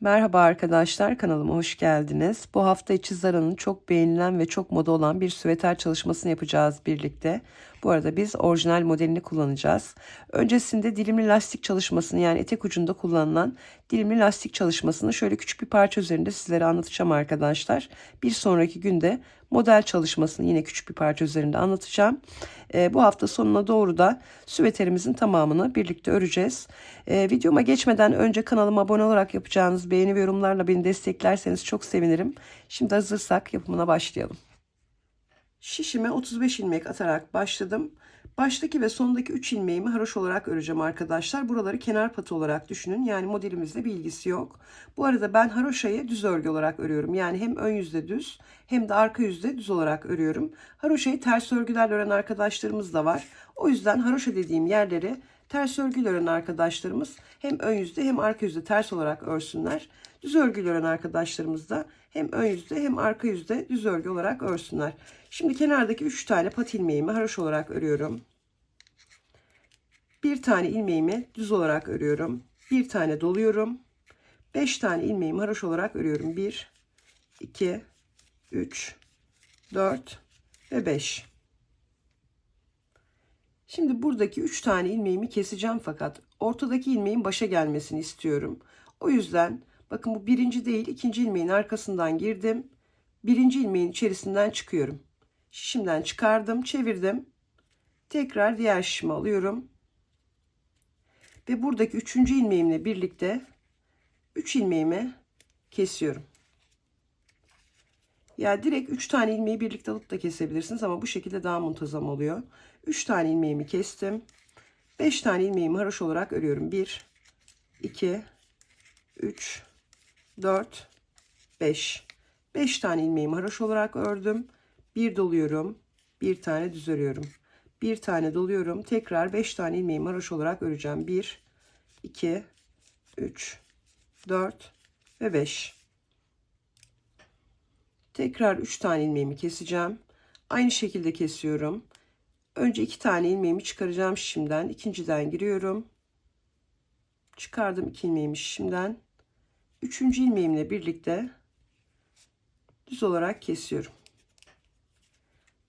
Merhaba arkadaşlar kanalıma hoş geldiniz. Bu hafta içi Zara'nın çok beğenilen ve çok moda olan bir süveter çalışmasını yapacağız birlikte. Bu arada biz orijinal modelini kullanacağız. Öncesinde dilimli lastik çalışmasını yani etek ucunda kullanılan dilimli lastik çalışmasını şöyle küçük bir parça üzerinde sizlere anlatacağım arkadaşlar. Bir sonraki günde model çalışmasını yine küçük bir parça üzerinde anlatacağım. E, bu hafta sonuna doğru da süveterimizin tamamını birlikte öreceğiz. E, videoma geçmeden önce kanalıma abone olarak yapacağınız beğeni ve yorumlarla beni desteklerseniz çok sevinirim. Şimdi hazırsak yapımına başlayalım. Şişime 35 ilmek atarak başladım. Baştaki ve sondaki 3 ilmeğimi haroş olarak öreceğim arkadaşlar. Buraları kenar patı olarak düşünün. Yani modelimizle bir ilgisi yok. Bu arada ben haroşayı düz örgü olarak örüyorum. Yani hem ön yüzde düz hem de arka yüzde düz olarak örüyorum. Haroşayı ters örgülerle ören arkadaşlarımız da var. O yüzden haroşa dediğim yerleri ters örgüyle ören arkadaşlarımız hem ön yüzde hem arka yüzde ters olarak örsünler. Düz örgüyle ören arkadaşlarımız da hem ön yüzde hem arka yüzde düz örgü olarak örsünler. Şimdi kenardaki 3 tane pat ilmeğimi haroş olarak örüyorum. Bir tane ilmeğimi düz olarak örüyorum. Bir tane doluyorum. 5 tane ilmeğimi haroş olarak örüyorum. 1 2 3 4 ve 5. Şimdi buradaki 3 tane ilmeğimi keseceğim fakat ortadaki ilmeğin başa gelmesini istiyorum. O yüzden bakın bu birinci değil ikinci ilmeğin arkasından girdim. Birinci ilmeğin içerisinden çıkıyorum. Şişimden çıkardım çevirdim. Tekrar diğer şişimi alıyorum. Ve buradaki üçüncü ilmeğimle birlikte 3 ilmeğimi kesiyorum. Ya direkt 3 tane ilmeği birlikte alıp da kesebilirsiniz ama bu şekilde daha muntazam oluyor. 3 tane ilmeğimi kestim. 5 tane ilmeğimi haroş olarak örüyorum. 1 2 3 4 5 5 tane ilmeğimi haroş olarak ördüm. Bir doluyorum. Bir tane düz örüyorum. Bir tane doluyorum. Tekrar 5 tane ilmeğimi haroş olarak öreceğim. 1 2 3 4 ve 5 Tekrar 3 tane ilmeğimi keseceğim. Aynı şekilde kesiyorum. Önce 2 tane ilmeğimi çıkaracağım şimdiden. İkinciden giriyorum. Çıkardım 2 ilmeğimi şimdiden. Üçüncü ilmeğimle birlikte düz olarak kesiyorum.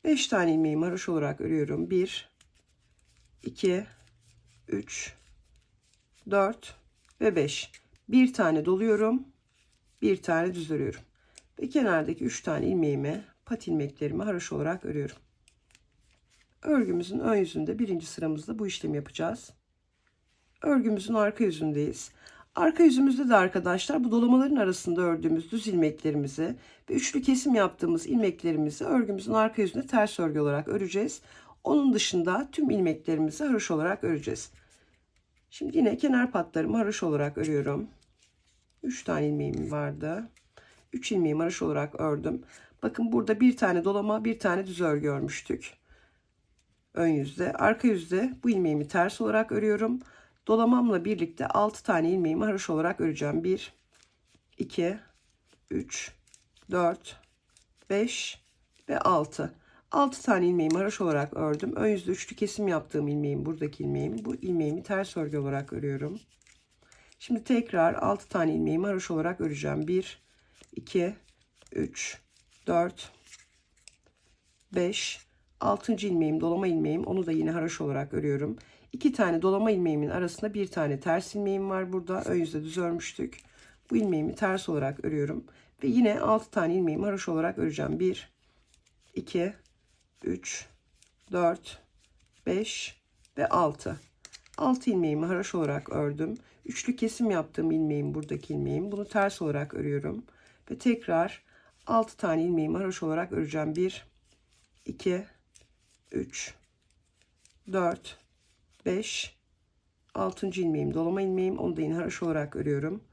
5 tane ilmeğimi haroş olarak örüyorum. 1 2 3 4 ve 5. Bir tane doluyorum. Bir tane düz örüyorum. Ve kenardaki 3 tane ilmeğimi pat ilmeklerimi haroş olarak örüyorum. Örgümüzün ön yüzünde birinci sıramızda bu işlemi yapacağız. Örgümüzün arka yüzündeyiz. Arka yüzümüzde de arkadaşlar bu dolamaların arasında ördüğümüz düz ilmeklerimizi ve üçlü kesim yaptığımız ilmeklerimizi örgümüzün arka yüzünde ters örgü olarak öreceğiz. Onun dışında tüm ilmeklerimizi haroş olarak öreceğiz. Şimdi yine kenar patlarımı haroş olarak örüyorum. 3 tane ilmeğim vardı. 3 ilmeğimi haroş olarak ördüm. Bakın burada bir tane dolama bir tane düz örgü örmüştük. Ön yüzde. Arka yüzde bu ilmeğimi ters olarak örüyorum. Dolamamla birlikte 6 tane ilmeğimi haroş olarak öreceğim. 1, 2, 3, 4, 5 ve 6. 6 tane ilmeğimi haroş olarak ördüm. Ön yüzde üçlü kesim yaptığım ilmeğim buradaki ilmeğim. Bu ilmeğimi ters örgü olarak örüyorum. Şimdi tekrar 6 tane ilmeğimi haroş olarak öreceğim. 1, 2, 3, 4, 5, 6. ilmeğim dolama ilmeğim. Onu da yine haroş olarak örüyorum. 2 tane dolama ilmeğimin arasında bir tane ters ilmeğim var burada. Ön yüzde düz örmüştük. Bu ilmeğimi ters olarak örüyorum. Ve yine 6 tane ilmeğimi haroş olarak öreceğim. 1, 2, 3, 4, 5 ve 6. 6 ilmeğimi haroş olarak ördüm. Üçlü kesim yaptığım ilmeğim buradaki ilmeğim. Bunu ters olarak örüyorum. Ve tekrar 6 tane ilmeğimi haroş olarak öreceğim. 1, 2, 3, 4, 5, 6. ilmeğim dolama ilmeğim. Onu da yine haroş olarak örüyorum.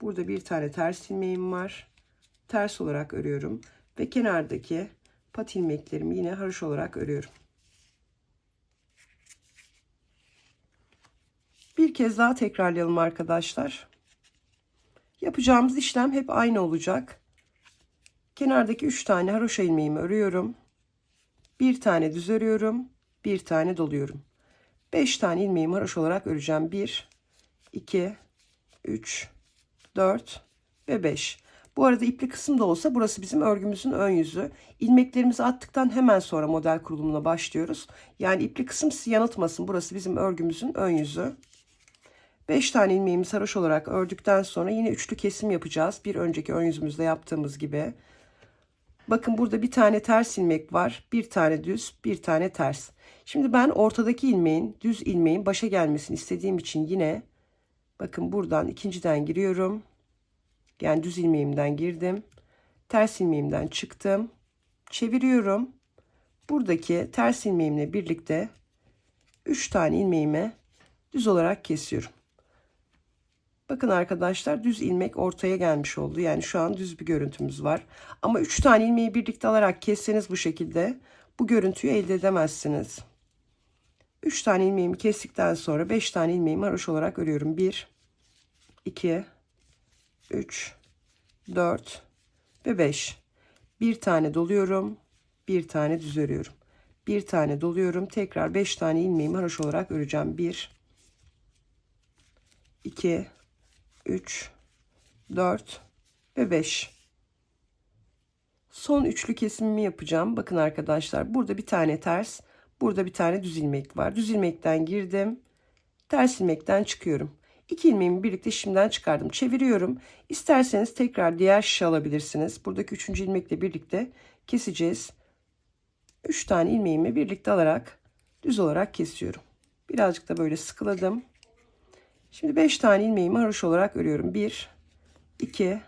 Burada bir tane ters ilmeğim var. Ters olarak örüyorum. Ve kenardaki pat ilmeklerimi yine haroş olarak örüyorum. Bir kez daha tekrarlayalım arkadaşlar. Yapacağımız işlem hep aynı olacak. Kenardaki 3 tane haroşa ilmeğimi örüyorum. Bir tane düz örüyorum. Bir tane doluyorum. 5 tane ilmeğimi haroş olarak öreceğim. 1 2 3 4 ve 5. Bu arada ipli kısım da olsa burası bizim örgümüzün ön yüzü. İlmeklerimizi attıktan hemen sonra model kurulumuna başlıyoruz. Yani ipli kısım sizi yanıltmasın. Burası bizim örgümüzün ön yüzü. 5 tane ilmeğimizi sarhoş olarak ördükten sonra yine üçlü kesim yapacağız. Bir önceki ön yüzümüzde yaptığımız gibi. Bakın burada bir tane ters ilmek var. Bir tane düz, bir tane ters. Şimdi ben ortadaki ilmeğin, düz ilmeğin başa gelmesini istediğim için yine bakın buradan ikinciden giriyorum. Yani düz ilmeğimden girdim. Ters ilmeğimden çıktım. Çeviriyorum. Buradaki ters ilmeğimle birlikte 3 tane ilmeğime düz olarak kesiyorum. Bakın arkadaşlar düz ilmek ortaya gelmiş oldu. Yani şu an düz bir görüntümüz var. Ama 3 tane ilmeği birlikte alarak kesseniz bu şekilde bu görüntüyü elde edemezsiniz. 3 tane ilmeğimi kestikten sonra 5 tane ilmeğimi haroş olarak örüyorum. 1 2 3 4 ve 5. Bir tane doluyorum. Bir tane düz örüyorum. Bir tane doluyorum. Tekrar 5 tane ilmeğimi haroş olarak öreceğim. 1 2 3 4 ve 5. Son üçlü kesimimi yapacağım. Bakın arkadaşlar burada bir tane ters, burada bir tane düz ilmek var. Düz ilmekten girdim. Ters ilmekten çıkıyorum. İki ilmeğimi birlikte şimdiden çıkardım. Çeviriyorum. İsterseniz tekrar diğer şişe alabilirsiniz. Buradaki üçüncü ilmekle birlikte keseceğiz. Üç tane ilmeğimi birlikte alarak düz olarak kesiyorum. Birazcık da böyle sıkıladım. Şimdi 5 tane ilmeğimi haroş olarak örüyorum. 1, 2,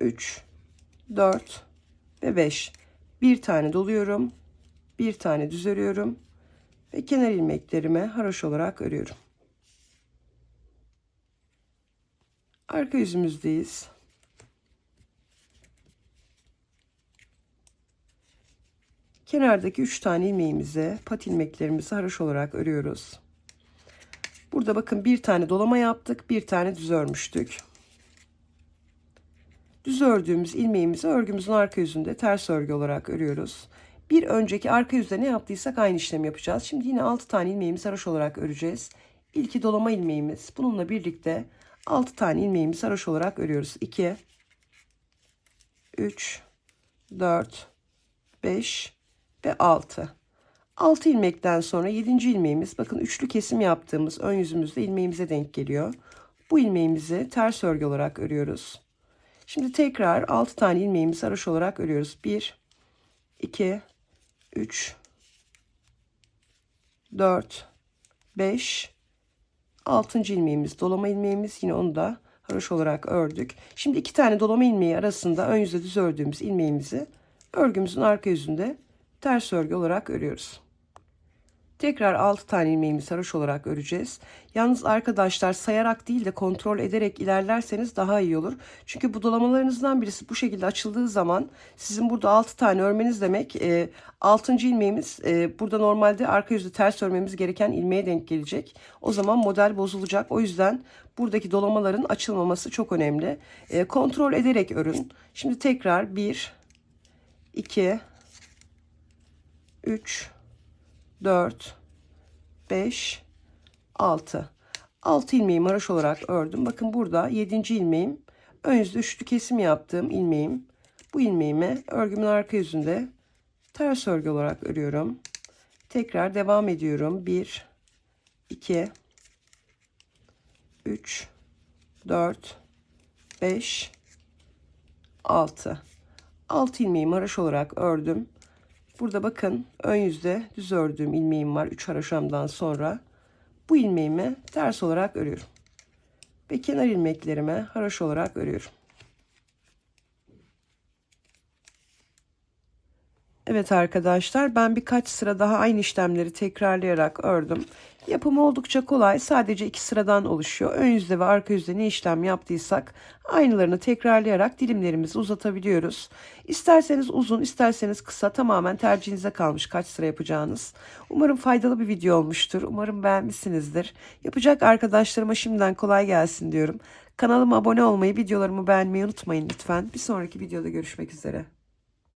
3, 4 ve 5. Bir tane doluyorum. Bir tane düz örüyorum. Ve kenar ilmeklerime haroş olarak örüyorum. Arka yüzümüzdeyiz. Kenardaki 3 tane ilmeğimize pat ilmeklerimizi haroş olarak örüyoruz. Burada bakın bir tane dolama yaptık. Bir tane düz örmüştük. Düz ördüğümüz ilmeğimizi örgümüzün arka yüzünde ters örgü olarak örüyoruz. Bir önceki arka yüzde ne yaptıysak aynı işlemi yapacağız. Şimdi yine 6 tane ilmeğimizi haroş olarak öreceğiz. İlki dolama ilmeğimiz. Bununla birlikte 6 tane ilmeğimizi haroş olarak örüyoruz. 2 3 4 5 ve 6. 6 ilmekten sonra 7. ilmeğimiz bakın üçlü kesim yaptığımız ön yüzümüzde ilmeğimize denk geliyor. Bu ilmeğimizi ters örgü olarak örüyoruz. Şimdi tekrar 6 tane ilmeğimizi haroş olarak örüyoruz. 1 2 3 4 5 6. ilmeğimiz dolama ilmeğimiz yine onu da haroş olarak ördük. Şimdi iki tane dolama ilmeği arasında ön yüzde düz ördüğümüz ilmeğimizi örgümüzün arka yüzünde ters örgü olarak örüyoruz. Tekrar 6 tane ilmeğimizi sarhoş olarak öreceğiz. Yalnız arkadaşlar sayarak değil de kontrol ederek ilerlerseniz daha iyi olur. Çünkü bu dolamalarınızdan birisi bu şekilde açıldığı zaman sizin burada 6 tane örmeniz demek. E, 6. ilmeğimiz e, burada normalde arka yüzde ters örmemiz gereken ilmeğe denk gelecek. O zaman model bozulacak. O yüzden buradaki dolamaların açılmaması çok önemli. E, kontrol ederek örün. Şimdi tekrar 1, 2, 3, 4, 5, 6. 6 ilmeğimi haroş olarak ördüm. Bakın burada 7. ilmeğim ön yüzde üçlü kesim yaptığım ilmeğim. Bu ilmeğimi örgümün arka yüzünde ters örgü olarak örüyorum. Tekrar devam ediyorum. 1, 2, 3, 4, 5, 6. 6 ilmeğimi haroş olarak ördüm. Burada bakın ön yüzde düz ördüğüm ilmeğim var 3 haraşamdan sonra. Bu ilmeğimi ters olarak örüyorum. Ve kenar ilmeklerime haraş olarak örüyorum. Evet arkadaşlar ben birkaç sıra daha aynı işlemleri tekrarlayarak ördüm. Yapımı oldukça kolay. Sadece iki sıradan oluşuyor. Ön yüzde ve arka yüzde ne işlem yaptıysak aynılarını tekrarlayarak dilimlerimizi uzatabiliyoruz. İsterseniz uzun, isterseniz kısa tamamen tercihinize kalmış kaç sıra yapacağınız. Umarım faydalı bir video olmuştur. Umarım beğenmişsinizdir. Yapacak arkadaşlarıma şimdiden kolay gelsin diyorum. Kanalıma abone olmayı, videolarımı beğenmeyi unutmayın lütfen. Bir sonraki videoda görüşmek üzere.